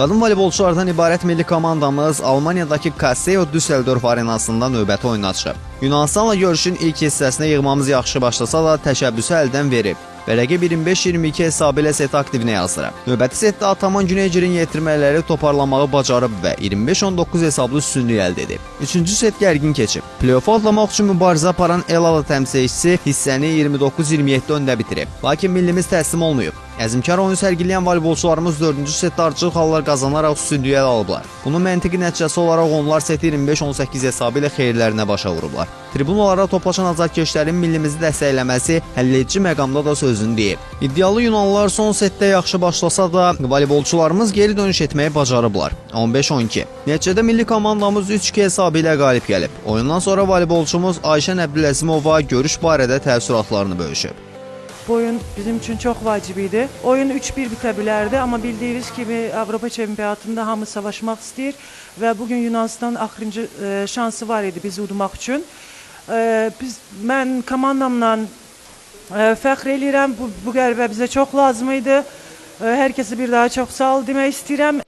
Qadın voleybolçulardan ibarət milli komandamız Almaniyadakı Kasseo Düsseldorf arenasında növbəti oyuna çıxıb. Yunanistanla görüşün ilk hissəsinə yığmamız yaxşı başlasa da təşəbbüsü əldən verib və rəqib 25-22 hesabı ilə set aktivinə yazdırıb. Növbəti setdə Ataman Güneycirin yetirmələri toparlamağı bacarıb və 25-19 hesablı üstünlük əldə edib. Üçüncü set gərgin keçib. Play-off atlamaq üçün mübarizə aparan Elala təmsilçisi hissəni 29-27 öndə bitirib. Lakin millimiz təslim olmayıb. Əzmkar oyun sərgiləyən voleybolçularımız 4-cü setdə ardıcıl hallar qazanaraq üstünlüyü ələ alıblar. Bunun məntiqi nəticəsi olaraq onlar seti 25-18 hesabı ilə xeyirlərinə başa vurublar. Tribunalara toplaşan azarkeşlərin millimizi dəstəkləməsi həlledici məqamda da sözünü deyib. İddialı Yunanlılar son setdə yaxşı başlasa da, voleybolçularımız geri dönüş etməyi bacarıblar. 15-12. Nəticədə milli komandamız 3-2 hesabı ilə qalib gəlib. Oyundan sonra voleybolçumuz Ayşən Əbdüləzimova görüş barədə təəssüratlarını bölüşüb. Bu oyun bizim için çok vacibiydi. Oyun 3-1 bitebilirdi ama bildiğiniz gibi Avrupa Çempiyatında hamı savaşmak ister ve bugün Yunanistan axırıncı e, şansı var idi bizi udmaq üçün. E, biz mən komandamla e, fəxr eləyirəm. Bu bu qələbə bizə çox lazım idi. E, hər kəsə bir daha çox sağ ol demək istəyirəm.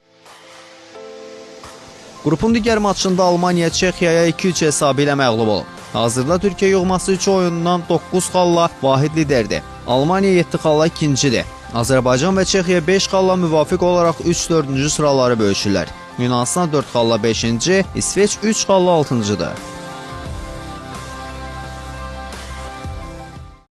Qrupun digər maçında Almaniya Çexiyaya 2-3 hesabı ilə məğlub olub. Hazırda Türkiyə yığması 3 oyundan 9 xalla vahid liderdir. Almaniya 7 xalla ikincidir. Azərbaycan və Çexiya 5 xalla müvafiq olaraq 3-4-cü sıraları bölüşürlər. Yunanistan 4 xalla 5-ci, İsveç 3 xalla 6-cıdır.